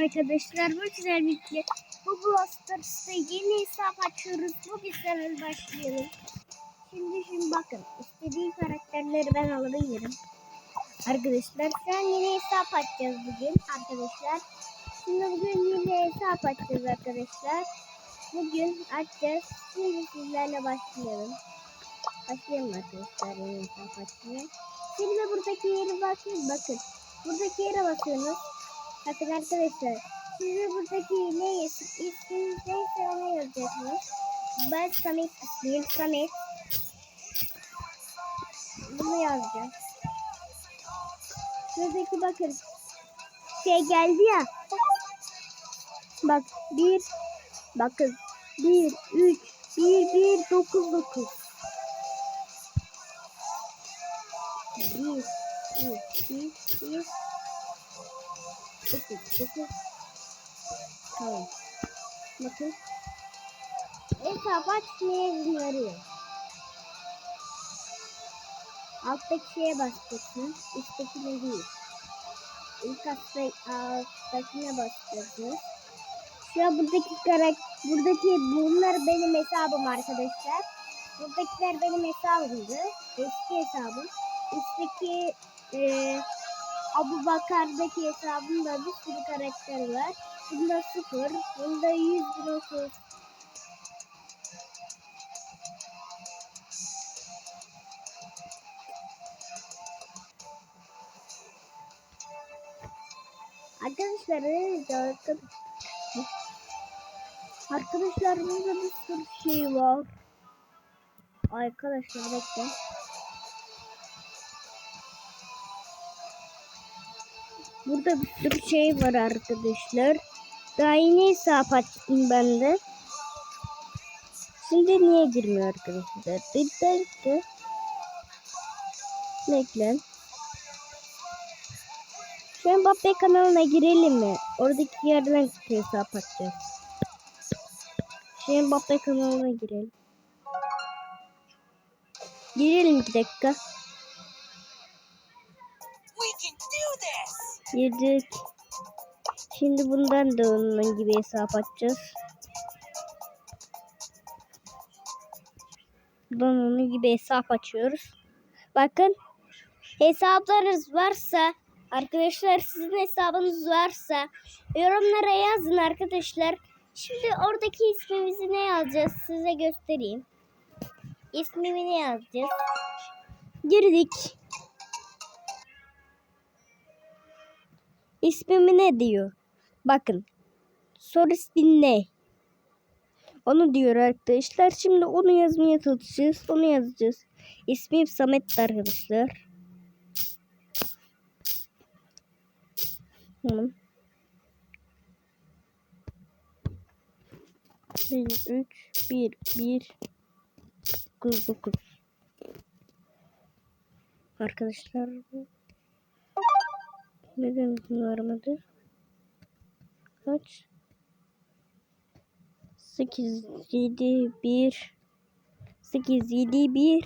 arkadaşlar. Bu güzel bir video. Bu Brawl Stars'ta yeni hesap açıyoruz. Bu bizden başlayalım. Şimdi şimdi bakın. istediği karakterleri ben alabilirim. Arkadaşlar şu yeni hesap açacağız bugün arkadaşlar. Şimdi bugün yeni hesap açacağız arkadaşlar. Bugün açacağız. Şimdi sizlerle başlayalım. Başlayalım arkadaşlar yeni hesap açmaya. Şimdi buradaki yere bakın. Bakın. Buradaki yere bakıyorsunuz. Bakın arkadaşlar. Size buradaki ne isminiz neyse ona yazacaksınız. Ben Samet ismim. Samet. Bunu yazacağım. Şuradaki bakın. Şey geldi ya. Bak bir. Bakın. Bir, üç, bir, bir, dokuz, dokuz. Bir, üç, bir, bir, dokuz, dokuz. Tamam. Bakın. Hesap açmaya izin veriyor. Alttaki şeye basacaksın. Üsttekine değil. İlk altta, alttakine basacaksınız. Şu an buradaki karakter, buradaki bunlar benim hesabım arkadaşlar. Buradakiler benim hesabımdı. Eski hesabım. Üstteki e, Abu Bakar'daki hesabımda bir sürü karakter var. Bunda sıfır, bunda yüz otuz. Arkadaşlar evet arkadaşlar. Arkadaşlar burada bir sürü şey var. Arkadaşlar bekle. Burada bir şey var arkadaşlar. Daha yeni hesap açtım ben de. Şimdi niye girmiyor arkadaşlar? Neden ki? Bekle. Şu Mbappe kanalına girelim mi? Oradaki yerden hesap açacağız. Şu Mbappe kanalına girelim. Girelim iki dakika. Girdik. Şimdi bundan da onun gibi hesap açacağız. Bundan onun gibi hesap açıyoruz. Bakın hesaplarınız varsa arkadaşlar sizin hesabınız varsa yorumlara yazın arkadaşlar. Şimdi oradaki ismimizi ne yazacağız size göstereyim. İsmimi ne yazacağız? Girdik. İsmimi ne diyor? Bakın. Soru ismin? Onu diyor arkadaşlar. Şimdi onu yazmaya çalışacağız. Onu yazacağız. İsmim Samet arkadaşlar. Tamam. 1, 3, 1, 1, 9, 9. Arkadaşlar neden varmadı? Kaç? 8 7 1 8 7 1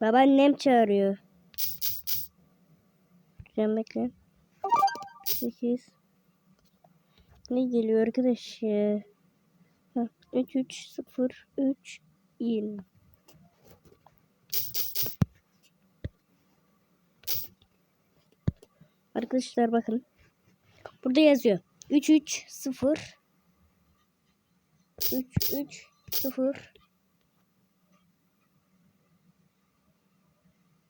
Babaannem çağırıyor. Can bekle. 8 Ne geliyor arkadaş ya? 3 3 0 3 20 Arkadaşlar bakın. Burada yazıyor. 3 3 0 3 3 0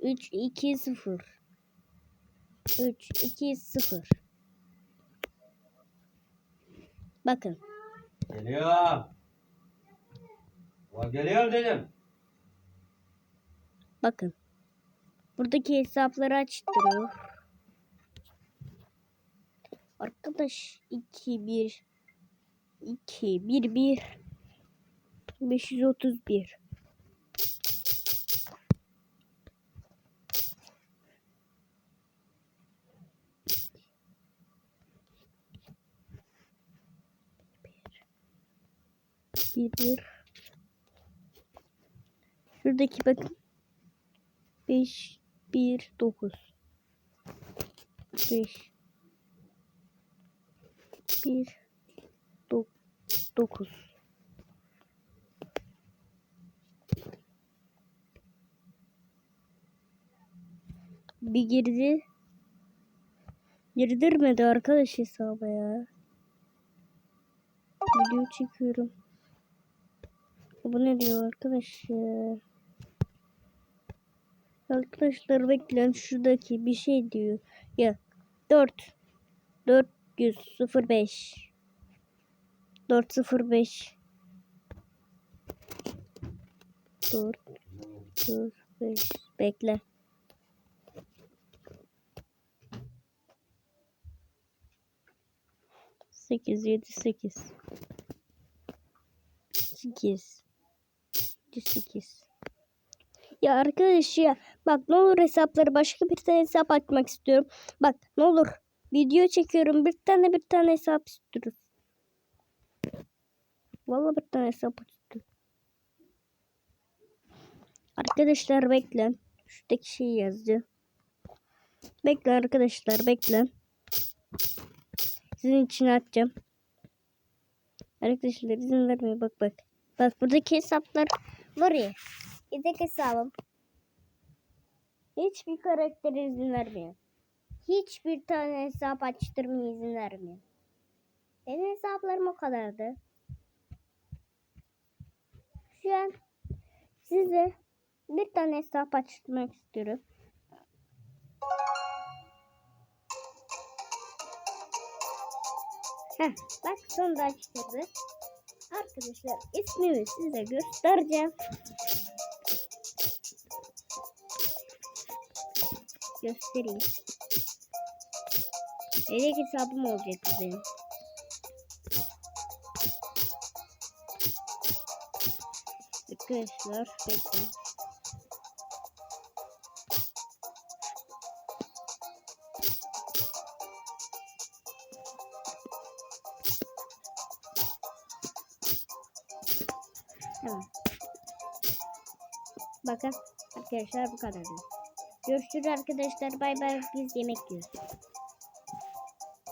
3 2 0 3 2 0 Bakın. Geliyor. Ulan geliyor dedim. Bakın. Buradaki hesapları açtırıyor. Arkadaş 2 1 2 1 1 531 bir. Bir şuradaki bakın. 5 1 9 5 1 9 Bir girdi. Girdirmedi arkadaş hesaba ya. Video çekiyorum. Bu ne diyor arkadaş ya? Arkadaşlar bekleyin şuradaki bir şey diyor. Ya 4 405 405 4 405 bekle. Sekiz, yedi, sekiz. Sekiz. Sekiz. Ya arkadaş ya bak ne olur hesapları başka bir hesap açmak istiyorum. Bak ne olur video çekiyorum bir tane bir tane hesap istiyoruz. Vallahi bir tane hesap istiyorum. Arkadaşlar bekle. Şuradaki şeyi yazdı. Bekle arkadaşlar bekle. Sizin için açacağım. Arkadaşlar izin vermiyor bak bak. Bak buradaki hesaplar var ya. Yedek hesabım. Hiçbir karaktere izin vermiyor. Hiçbir tane hesap açtırmaya izin vermiyor. Benim hesaplarım o kadardı. Şu an size bir tane hesap açtırmak istiyorum. Heh, bak sonunda açtırdı. Arkadaşlar ismimi size göstereceğim. Göstereyim. Yedek hesabım olacak bu benim. Arkadaşlar bekleyin. Tamam. Bakın arkadaşlar bu kadar. Görüşürüz arkadaşlar. Bay bay. Biz yemek yiyoruz.